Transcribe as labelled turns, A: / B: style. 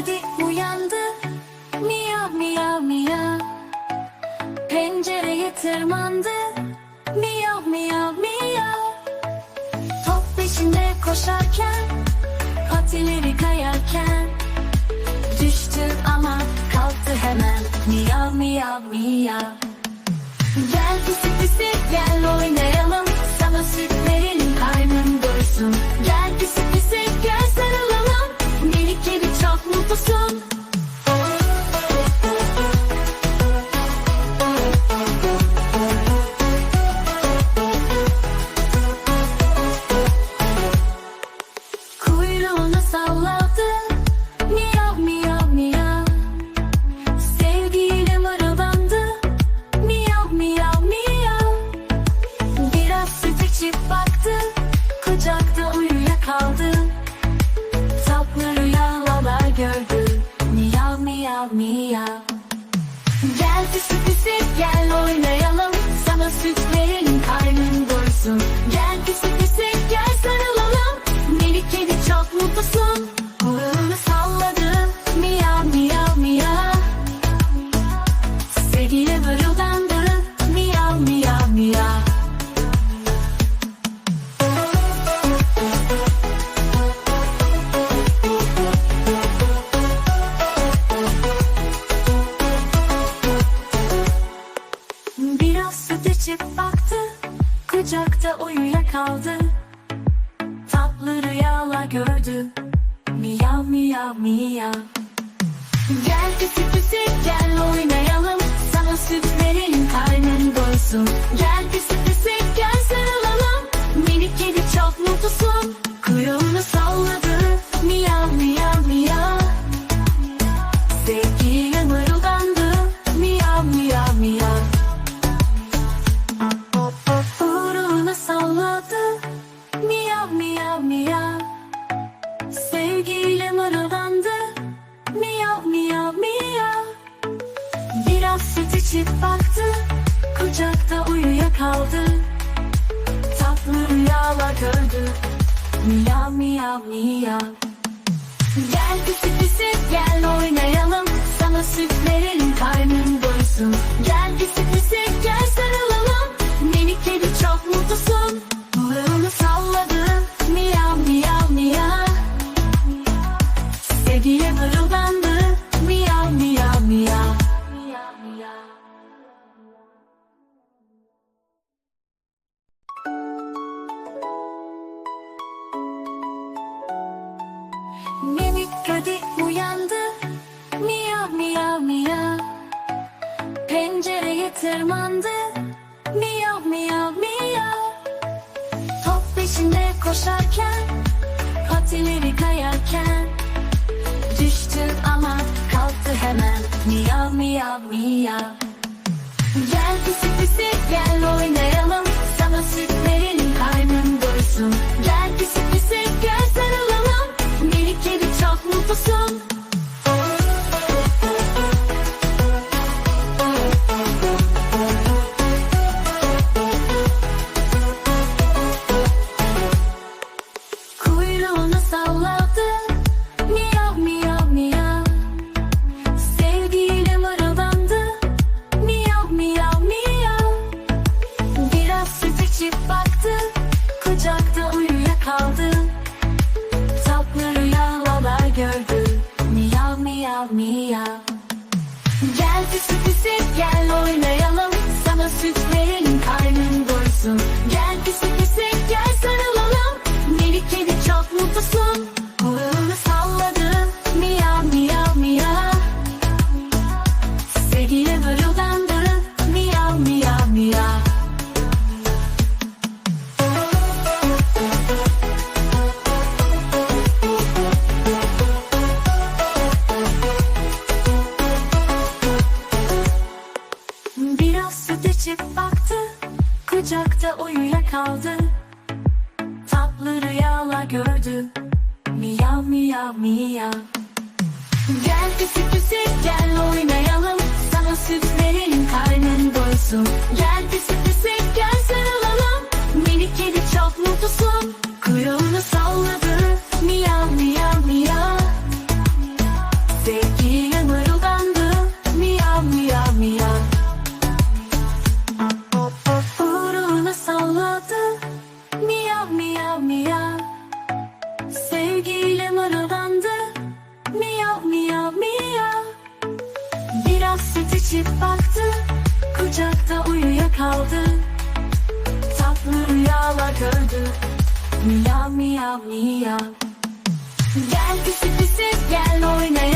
A: kedi uyandı. Miyav miyav miyav Pencereye tırmandı. Miyav miyav miyav Top peşinde koşarken Patileri kayarken Düştü ama kalktı hemen. Miyav miyav miyav Gel pisi pisi gel oynayalım. Sana süt verelim karnın doysun Miyav miyav içip baktı Kucakta uyuyakaldı. Tatlı rüyalar gördü. Miyav miyav miyav. Gel pisi pisi gel oynayalım. Sana süt verelim karnın doysun. Gel içip baktı Kucakta uyuyakaldı. Tatlı rüyalar gördü. Miyav miyav miyav. Gel pisi pisi gel oynayalım. Sana süt verelim karnın doysun. Gel pisi pisi gel Kedi uyandı. Miyav miyav miyav Pencereye tırmandı. Miyav miyav miyav Top peşinde koşarken Patileri kayarken. Düştü ama kalktı hemen. Miyav miyav miyav Gel pisi pisi gel oynayalım. Sana süt verelim karnın doysun Perfeição rüyalar gördü Miyav miyav miyav. Gel pisi pisi gel oynayalım. Sana süt verelim karnın doysun içip baktı Kucakta uyuyakaldı. Tatlı rüyalar gördü Miyav miyav miyav. Gel pisi pisi gel oynayalım